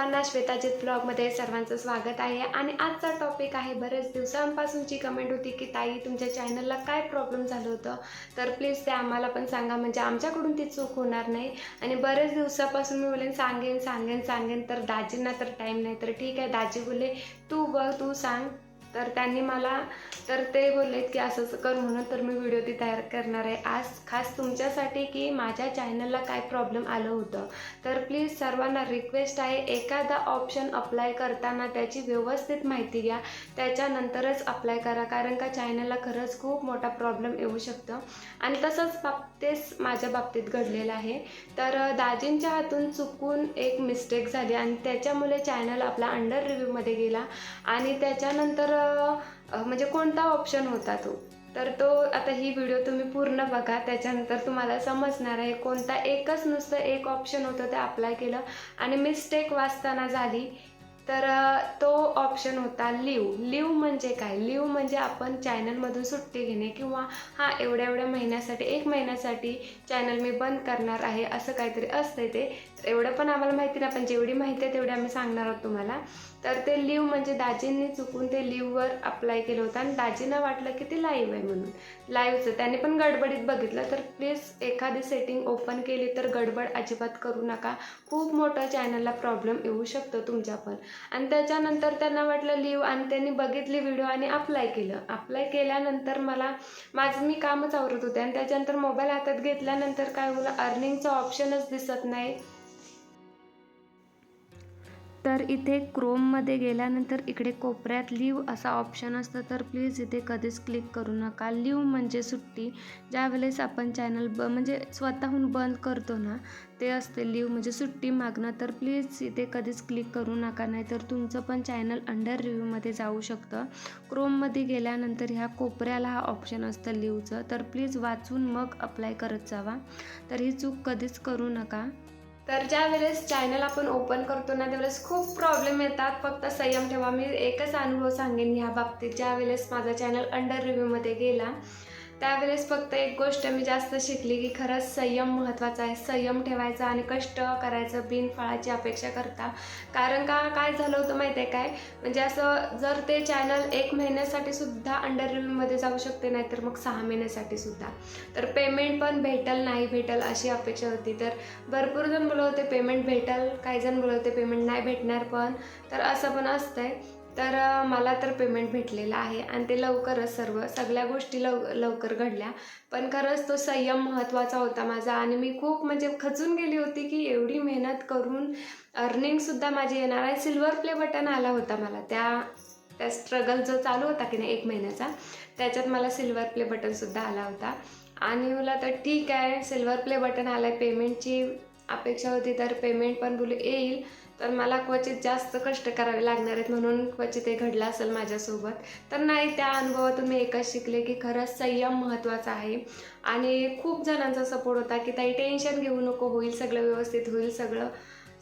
सर्वांना श्वेताजीत ब्लॉगमध्ये सर्वांचं स्वागत आहे. आणि आजचा टॉपिक आहे बरेच दिवसांपासूनची कमेंट होती की ताई तुमच्या चॅनलला काय प्रॉब्लेम झालं होतं? तर प्लीज ते आम्हाला पण सांगा म्हणजे आमच्याकडून ती चूक होणार नाही. आणि बरेच दिवसापासून मी बोलेन सांगेन सांगेन सांगेन. तर दाजींना तर टाईम नाही. तर ठीक आहे दाजी बोले तू बघ तू सांग. तर त्यांनी मला तर ते बोललेत की असंच कर म्हणून तर मी व्हिडिओ ती तयार करणार आहे. आज खास तुमच्यासाठी की माझ्या चॅनलला काय प्रॉब्लेम आलं होतं. तर प्लीज सर्वांना रिक्वेस्ट आहे एखादा ऑप्शन अप्लाय करताना त्याची व्यवस्थित माहिती घ्या. त्याच्यानंतरच अप्लाय करा कारण का चॅनलला खरंच खूप मोठा प्रॉब्लेम येऊ शकतं. आणि तसंच बाबतीस माझ्या बाबतीत घडलेलं आहे. तर दाजींच्या हातून चुकून एक मिस्टेक झाली आणि त्याच्यामुळे चॅनल आपला अंडर रिव्ह्यूमध्ये गेला. आणि त्याच्यानंतर म्हणजे कोणता ऑप्शन होता तो? तर तो आता ही व्हिडिओ तुम्ही पूर्ण बघा त्याच्यानंतर तुम्हाला समजणार आहे कोणता एकच नुसतं एक ऑप्शन होतं ते अप्लाय केलं. आणि मिस्टेक वाचताना झाली तर तो ऑप्शन होता लिव्ह लिव्ह म्हणजे काय? लिव्ह म्हणजे आपण चॅनलमधून सुट्टी घेणे किंवा हां एवढ्या एवढ्या महिन्यासाठी एक महिन्यासाठी चॅनल मी बंद करणार आहे असं काहीतरी असतंय ते. एवढं पण आम्हाला माहिती नाही पण जेवढी माहिती आहे तेवढी आम्ही सांगणार आहोत तुम्हाला. तर ते लिव्ह म्हणजे दाजींनी चुकून ते लिव्हवर अप्लाय केलं होतं आणि दाजींना वाटलं की ते लाईव्ह आहे म्हणून. लाईव्हचं त्याने पण गडबडीत बघितलं. तर प्लीज एखादी सेटिंग ओपन केली तर गडबड अजिबात करू नका. खूप मोठं चॅनलला प्रॉब्लेम येऊ शकतो तुमच्या पण आणि त्याच्यानंतर त्यांना वाटलं लिव्ह आणि त्यांनी बघितली व्हिडिओ आणि अप्लाय केलं. अप्लाय केल्यानंतर मला माझं मी कामच आवरत होते आणि त्याच्यानंतर मोबाईल हातात घेतल्यानंतर काय होलं अर्निंगचं ऑप्शनच दिसत नाही. तर इथे क्रोममध्ये गेल्यानंतर इकडे कोपऱ्यात लिव असा ऑप्शन असतं. तर प्लीज इथे कधीच क्लिक करू नका. लिव म्हणजे सुट्टी. ज्यावेळेस आपण चॅनल ब म्हणजे स्वतःहून बंद करतो ना ते असते लिव्ह म्हणजे सुट्टी मागणं. तर प्लीज इथे कधीच क्लिक करू नका. नाहीतर तुमचं पण चॅनल अंडर रिव्ह्यूमध्ये जाऊ शकतं. क्रोममध्ये गेल्यानंतर ह्या कोपऱ्याला हा ऑप्शन असतं लिव्हचं तर प्लीज वाचून मग अप्लाय करत जावा. तर ही चूक कधीच करू नका. तर ज्या वेळेस चॅनल आपण ओपन करतो ना त्यावेळेस खूप प्रॉब्लेम येतात. फक्त संयम ठेवा. मी एकच अनुभव सांगेन ह्या बाबतीत. ज्या वेळेस माझा चॅनल अंडर रिव्ह्यूमध्ये गेला त्यावेळेस फक्त एक गोष्ट मी जास्त शिकली की खरंच संयम महत्त्वाचा आहे. संयम ठेवायचा आणि कष्ट करायचं बिनफळाची अपेक्षा करता. कारण का काय झालं होतं माहिती आहे काय? म्हणजे असं जर ते चॅनल एक महिन्यासाठी सुद्धा अंडर रिव्ह्यूमध्ये जाऊ शकते नाही तर मग सहा महिन्यासाठी सुद्धा. तर पेमेंट पण भेटल नाही भेटल अशी अपेक्षा होती. तर भरपूर जण बोलवते पेमेंट भेटल. काही जण बोलवते पेमेंट नाही भेटणार पण. तर असं पण असतंय. तर मला तर पेमेंट भेटलेलं आहे आणि ते लवकरच सर्व सगळ्या गोष्टी लव लवकर घडल्या. पण खरंच तो संयम महत्त्वाचा होता माझा आणि मी खूप म्हणजे खचून गेली होती की एवढी मेहनत करून अर्निंगसुद्धा माझी येणार आहे. सिल्वर प्ले बटन आला होता मला. त्या त्या स्ट्रगल जो चालू होता की नाही एक महिन्याचा त्याच्यात मला सिल्वर प्ले बटनसुद्धा आला होता. आणि मला तर ठीक आहे सिल्वर प्ले बटन आलं आहे पेमेंटची अपेक्षा होती तर पेमेंट पण बोलू येईल. तर मला क्वचित जास्त कष्ट करावे लागणार आहेत म्हणून क्वचित हे घडलं असेल माझ्यासोबत. तर नाही त्या अनुभवातून मी एकच शिकले की खरंच संयम महत्त्वाचा आहे. आणि खूप जणांचा सपोर्ट होता की ताई टेन्शन घेऊ नको होईल सगळं व्यवस्थित होईल सगळं.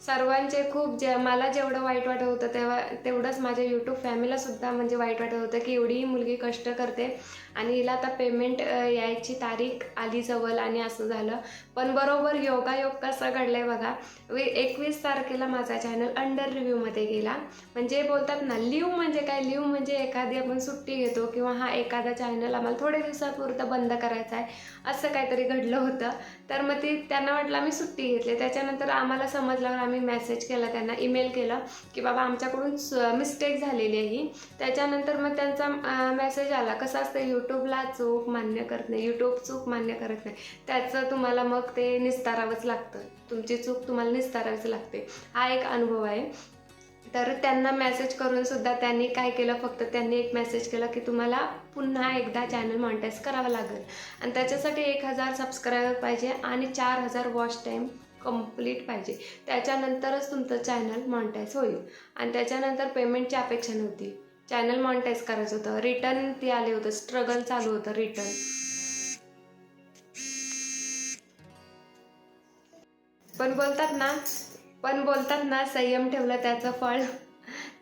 सर्वांचे खूप जे मला जेवढं वाईट वाटत होतं तेव्हा तेवढंच माझ्या यूट्यूब फॅमिलीलासुद्धा म्हणजे वाईट वाटत होतं की एवढी मुलगी कष्ट करते. आणि हिला आता पेमेंट यायची तारीख आली जवळ आणि असं झालं. पण बरोबर योगायोग कसा आहे बघा. वे एकवीस तारखेला माझा चॅनल अंडर रिव्ह्यूमध्ये गेला. म्हणजे बोलतात ना लिव्ह म्हणजे काय? लिव्ह म्हणजे एखादी आपण सुट्टी घेतो किंवा हा एखादा चॅनल आम्हाला थोड्या दिवसापुरतं बंद करायचा आहे. असं काहीतरी घडलं होतं. तर मग ती त्यांना वाटलं आम्ही सुट्टी घेतली. त्याच्यानंतर आम्हाला समजल्यावर आम्ही मेसेज केला त्यांना ईमेल केला की बाबा आमच्याकडून मिस्टेक झालेली आहे ही. त्याच्यानंतर मग त्यांचा मेसेज आला कसं असतं यूट्यूबला चूक मान्य करत नाही यूट्यूब चूक मान्य करत नाही. त्याचं तुम्हाला मग ते निस्तारावंच लागतं. तुमची चूक तुम्हाला निस्तारावीच लागते. हा एक अनुभव आहे. तर त्यांना मेसेज करून सुद्धा त्यांनी काय केलं फक्त त्यांनी एक मेसेज केला की तुम्हाला पुन्हा एकदा चॅनल मॉनिटाईज करावं लागेल. आणि त्याच्यासाठी एक हजार सबस्क्रायबर पाहिजे आणि चार हजार वॉच टाईम कंप्लीट पाहिजे. त्याच्यानंतरच तुमचं चॅनल मॉनिटाईज होईल. आणि त्याच्यानंतर पेमेंटची अपेक्षा नव्हती. चॅनल मॉनिटाईज करायचं होतं. रिटर्न ते आले होतं. स्ट्रगल चालू होतं. रिटर्न पण बोलतात ना पण बोलतात ना संयम ठेवला त्याचं फळ.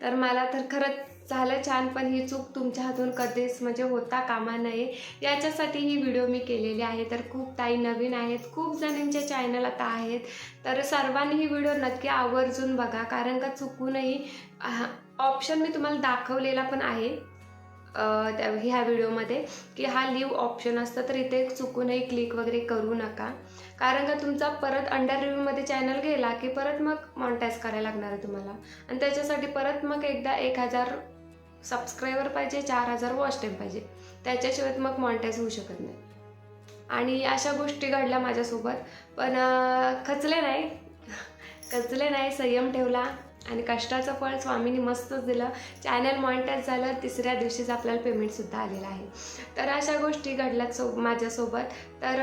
तर मला तर खरंच झालं छान पण ही चूक तुमच्या हातून कधीच म्हणजे होता कामा नये. याच्यासाठी ही व्हिडिओ मी केलेली आहे. तर खूप ताई नवीन आहेत. खूप जणींचे चॅनल आता आहेत. तर सर्वांनी ही व्हिडिओ नक्की आवर्जून बघा. कारण का चुकूनही ऑप्शन मी तुम्हाला दाखवलेला पण आहे त्या ह्या व्हिडिओमध्ये की हा लिव्ह ऑप्शन असतं. तर इथे चुकूनही क्लिक वगैरे करू नका. कारण का तुमचा परत अंडर रिव्ह्यूमध्ये चॅनल गेला की परत मग मॉनिटाईज करायला लागणार आहे तुम्हाला. आणि त्याच्यासाठी परत मग एकदा एक हजार सबस्क्रायबर पाहिजे चार हजार वॉच टाईम पाहिजे. त्याच्याशिवाय मग मॉनिटाईज होऊ शकत नाही. आणि अशा गोष्टी घडल्या माझ्यासोबत. पण खचले नाही. खचले नाही संयम ठेवला. आणि कष्टाचं फळ स्वामींनी मस्तच दिलं. चॅनल मॉनिटाईज झालं. तिसऱ्या दिवशीच आपल्याला पेमेंटसुद्धा आलेलं आहे. तर अशा गोष्टी घडल्यात सो माझ्यासोबत. तर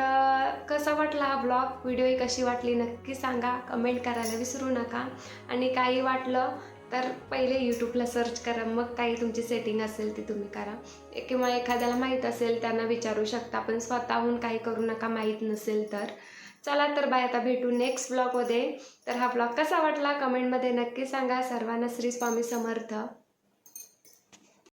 कसा वाटला हा ब्लॉग व्हिडिओ कशी वाटली? नक्की सांगा. कमेंट करायला विसरू नका. आणि काही वाटलं तर पहिले यूट्यूबला सर्च करा मग काही तुमची सेटिंग असेल ती तुम्ही करा. किंवा एखाद्याला माहीत असेल त्यांना विचारू शकता. पण स्वतःहून काही करू नका माहीत नसेल तर. चला तर बाय आता भेटू नेक्स्ट ब्लॉगमध्ये तर हा ब्लॉग कसा वाटला? कमेंटमध्ये नक्की सांगा. सर्वांना श्री स्वामी समर्थ.